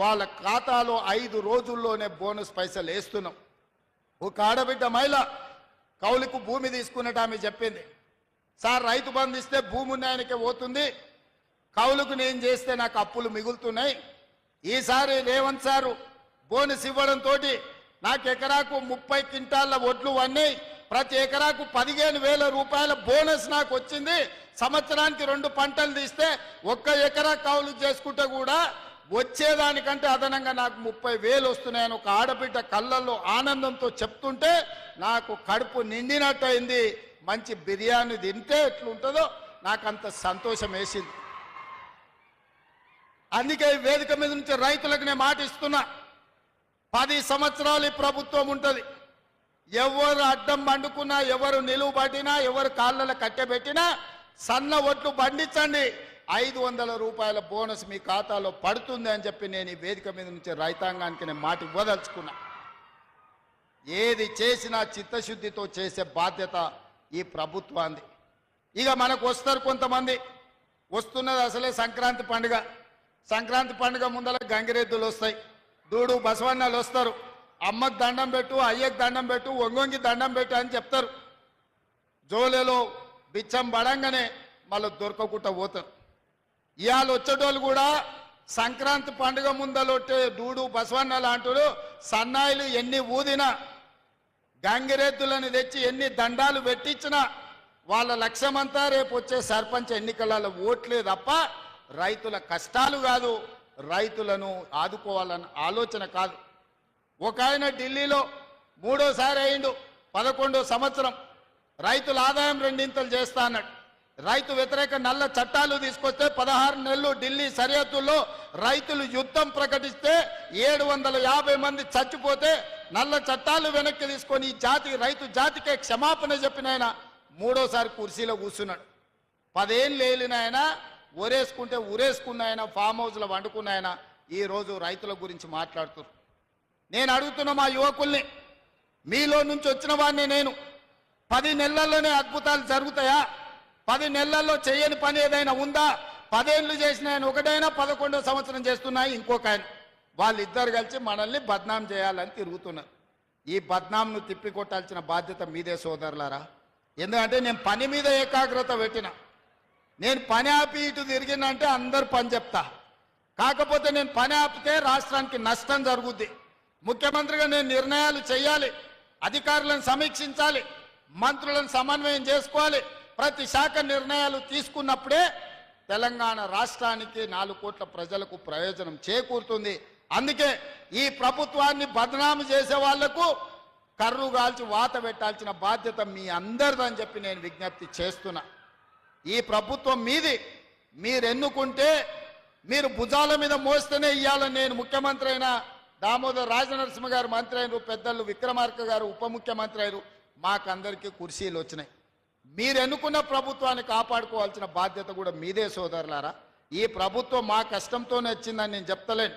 వాళ్ళ ఖాతాలో ఐదు రోజుల్లోనే బోనస్ పైసలు వేస్తున్నాం. ఒక ఆడబిడ్డ మహిళ కౌలుకు భూమి తీసుకున్నట్టు ఆమె చెప్పింది. సార్ రైతు బంధు ఇస్తే భూమి ఉన్నాయనికే పోతుంది. కౌలుకు నేను చేస్తే నాకు అప్పులు మిగులుతున్నాయి. ఈసారి రేవంత్ సారు బోనస్ ఇవ్వడంతో నాకు ఎకరాకు ముప్పై క్వింటాళ్ళ ఒడ్లు అన్నీ ప్రతి ఎకరాకు పదిహేను వేల రూపాయల బోనస్ నాకు వచ్చింది. సంవత్సరానికి రెండు పంటలు తీస్తే ఒక్క ఎకరా కౌలు చేసుకుంటే కూడా వచ్చేదానికంటే అదనంగా నాకు ముప్పై వేలు వస్తున్నాయని ఒక ఆడబిడ్డ కళ్ళల్లో ఆనందంతో చెప్తుంటే నాకు కడుపు నిండినట్టయింది. మంచి బిర్యానీ తింటే ఎట్లుంటుందో నాకు అంత సంతోషం వేసింది. అందుకే వేదిక మీద నుంచి రైతులకు నేను మాట ఇస్తున్నా. పది సంవత్సరాలు ఈ ప్రభుత్వం ఉంటుంది. ఎవరు అడ్డం పండుకున్నా ఎవరు నిలువు పట్టినా ఎవరు కాళ్ళలో కట్టెబెట్టినా సన్న ఒట్లు పండించండి. ఐదు వందల రూపాయల బోనస్ మీ ఖాతాలో పడుతుంది అని చెప్పి నేను ఈ వేదిక మీద నుంచి రైతాంగానికి నేను మాట ఇవ్వదలుచుకున్నా. ఏది చేసినా చిత్తశుద్ధితో చేసే బాధ్యత ఈ ప్రభుత్వాన్ని ఇక మనకు వస్తారు కొంతమంది. వస్తున్నది అసలే సంక్రాంతి పండుగ. సంక్రాంతి పండుగ ముందర గంగిరెద్దులు వస్తాయి. దూడు బసవన్నాలు వస్తారు. అమ్మకు దండం పెట్టు అయ్యకు దండం పెట్టు ఒంగొంగి దండం పెట్టు అని చెప్తారు. జోలెలో బిచ్చం పడంగానే మళ్ళీ దొరకకుండా పోతారు. ఇవాళ వచ్చేటోళ్ళు కూడా సంక్రాంతి పండుగ ముందలొట్టే దూడు బసవన్న లాంటి సన్నాయిలు ఎన్ని ఊదినా గంగిరెద్దులను తెచ్చి ఎన్ని దండాలు పెట్టించినా వాళ్ళ లక్ష్యమంతా రేపు వచ్చే సర్పంచ్ ఎన్నికలలో ఓట్లే తప్ప రైతుల కష్టాలు కాదు రైతులను ఆదుకోవాలన్న ఆలోచన కాదు. ఒక ఆయన ఢిల్లీలో మూడోసారి అయిండు పదకొండో సంవత్సరం. రైతుల ఆదాయం రెండింతలు చేస్తా అన్నాడు. రైతు వ్యతిరేక నల్ల చట్టాలు తీసుకొస్తే పదహారు నెలలు ఢిల్లీ సరిహద్దుల్లో రైతులు యుద్ధం ప్రకటిస్తే ఏడు వందల యాభై మంది చచ్చిపోతే నల్ల చట్టాలు వెనక్కి తీసుకొని ఈ జాతి రైతు జాతికే క్షమాపణ చెప్పిన ఆయన మూడోసారి కుర్చీలో కూర్చున్నాడు. పదేళ్ళు ఏలిన ఆయన ఊరేసుకుంటే ఊరేసుకున్న ఆయన ఫామ్ హౌస్లో వండుకున్న ఆయన ఈ రోజు రైతుల గురించి మాట్లాడుతున్నారు. నేను అడుగుతున్న మా యువకుల్ని మీలో నుంచి వచ్చిన వాడిని నేను. పది నెలల్లోనే అద్భుతాలు జరుగుతాయా? పది నెలల్లో చేయని పని ఏదైనా ఉందా? పదేళ్ళు చేసిన ఆయన ఒకటైనా పదకొండో సంవత్సరం చేస్తున్నాయి. ఇంకొక ఆయన. వాళ్ళిద్దరు కలిసి మనల్ని బద్నాం చేయాలని తిరుగుతున్నారు. ఈ బద్నాంను తిప్పికొట్టాల్సిన బాధ్యత మీదే సోదరులారా. ఎందుకంటే నేను పని మీద ఏకాగ్రత పెట్టిన. నేను పని ఆపి ఇటు తిరిగినంటే అందరు పని చెప్తా. కాకపోతే నేను పని ఆపితే రాష్ట్రానికి నష్టం జరుగుద్ది. ముఖ్యమంత్రిగా నేను నిర్ణయాలు చేయాలి. అధికారులను సమీక్షించాలి. మంత్రులను సమన్వయం చేసుకోవాలి. ప్రతి శాఖ నిర్ణయాలు తీసుకున్నప్పుడే తెలంగాణ రాష్ట్రానికి నాలుగు కోట్ల ప్రజలకు ప్రయోజనం చేకూరుతుంది. అందుకే ఈ ప్రభుత్వాన్ని బదనాము చేసే వాళ్ళకు కర్రు కాల్చి వాత పెట్టాల్సిన బాధ్యత మీ అందరిదని చెప్పి నేను విజ్ఞప్తి చేస్తున్నా. ఈ ప్రభుత్వం మీది. మీరు ఎన్నుకుంటే మీరు భుజాల మీద మోస్తేనే ఇవ్వాలని నేను ముఖ్యమంత్రి అయినా దామోదర్ రాజనరసింహ గారు మంత్రి అయినరు పెద్దలు విక్రమార్క గారు ఉప ముఖ్యమంత్రి అయినరు మాకందరికీ కుర్చీలు వచ్చినాయి. మీరు ప్రభుత్వాన్ని కాపాడుకోవాల్సిన బాధ్యత కూడా మీదే సోదరులారా. ఈ ప్రభుత్వం మా కష్టంతోనే వచ్చిందని నేను చెప్తలేను.